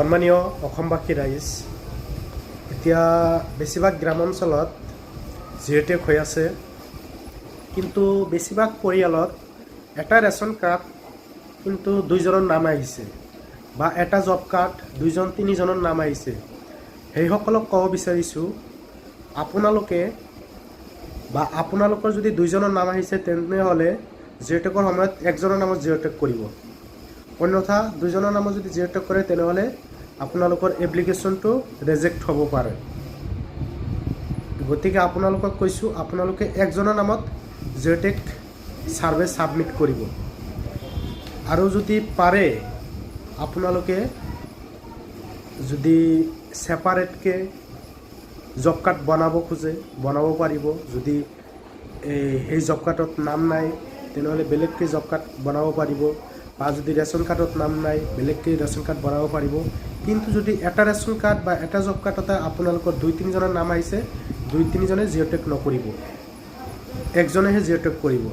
সন্মানীয় অসমবাসী ৰাইজ, এতিয়া বেছিভাগ গ্ৰামাঞ্চলত জিঅ'টেক হৈ আছে, কিন্তু বেছিভাগ পৰিয়ালত এটা ৰেচন কাৰ্ড কিন্তু দুইজনৰ নাম আহিছে বা এটা জব কাৰ্ড দুইজন, তিনিজনৰ নাম আহিছে। সেইসকলক ক'ব বিচাৰিছোঁ, আপোনালোকে বা আপোনালোকৰ যদি দুইজনৰ নাম আহিছে তেনেহ'লে জিঅ'টেকৰ সময়ত একজনৰ নামত জিঅ'টেক কৰিব। অন্যথা দুজনৰ নামত যদি জিঅ'টেক কৰে তেনেহ'লে আপোনালোকৰ এপ্লিকেশ্যনটো ৰিজেক্ট হ'ব পাৰে। গতিকে আপোনালোকক কৈছোঁ, আপোনালোকে একজনৰ নামত জিঅ'টেক ছাৰ্ভে ছাবমিট কৰিব। আৰু যদি পাৰে, আপোনালোকে যদি ছেপাৰেটকৈ জব কাৰ্ড বনাব খোজে, বনাব পাৰিব। যদি এই, সেই জব কাৰ্ডত নাম নাই, তেনেহ'লে বেলেগকৈ জব কাৰ্ড বনাব পাৰিব। বা যদি ৰেচন কাৰ্ডত নাম নাই বেলেগকৈ ৰেচন কাৰ্ড বনাব পাৰিব। কিন্তু যদি এটা ৰেচন কাৰ্ড বা এটা জব কাৰ্ডতে আপোনালোকৰ দুই, তিনিজনৰ নাম আহিছে, দুই, তিনিজনে জিঅ'টেক নকৰিব। একজনেহে জিঅ'টেক কৰিব।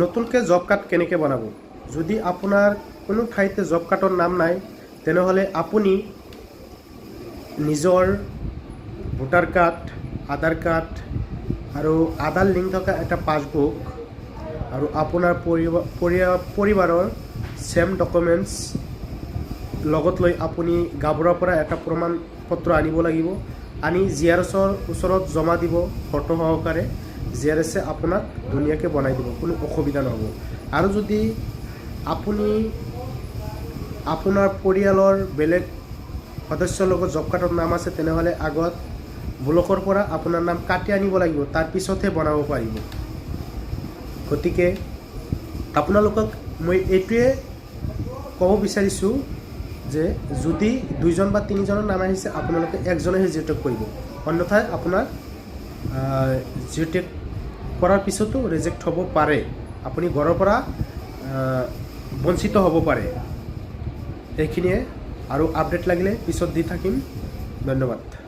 নতুনকৈ জব কাৰ্ড কেনেকৈ বনাব? যদি আপোনাৰ কোনো ঠাইতে জব কাৰ্ডৰ নাম নাই, তেনেহ'লে আপুনি নিজৰ ভোটাৰ কাৰ্ড, আধাৰ কাৰ্ড আৰু আধাৰ লিংক থকা এটা পাছবুক আৰু আপোনাৰ পৰিবা- পৰিয়া- পৰিবাৰৰ ছেম ডকুমেণ্টছ লগত লৈ আপুনি গাঁৱৰ পৰা এটা প্ৰমাণ পত্ৰ আনিব লাগিব। আনি জি আৰ এছৰ ওচৰত জমা দিব ফটো সহকাৰে। জি আৰ এছে আপোনাক ধুনীয়াকৈ বনাই দিব, কোনো অসুবিধা নহ'ব। আৰু যদি আপুনি আপোনাৰ পৰিয়ালৰ বেলেগ সদস্যৰ লগত জব কাৰ্ডৰ নাম আছে, তেনেহ'লে আগত ব্লকৰ পৰা আপোনাৰ নাম কাটি আনিব লাগিব তাৰপিছতহে বনাব পাৰিব। গতিকে আপোনালোকক মই এইটোৱে ক'ব বিচাৰিছোঁ যে যদি দুইজন বা তিনিজনৰ নাম আহিছে, আপোনালোকে একজনেহে জিঅ'টেক কৰিব। অন্যথাই আপোনাৰ জিঅ'টেক কৰাৰ পিছতো ৰিজেক্ট হ'ব পাৰে। আপুনি ঘৰৰ পৰা বঞ্চিত হ'ব পাৰে। সেইখিনিয়ে আৰু আপডেট লাগিলে পিছত দি থাকিম। ধন্যবাদ।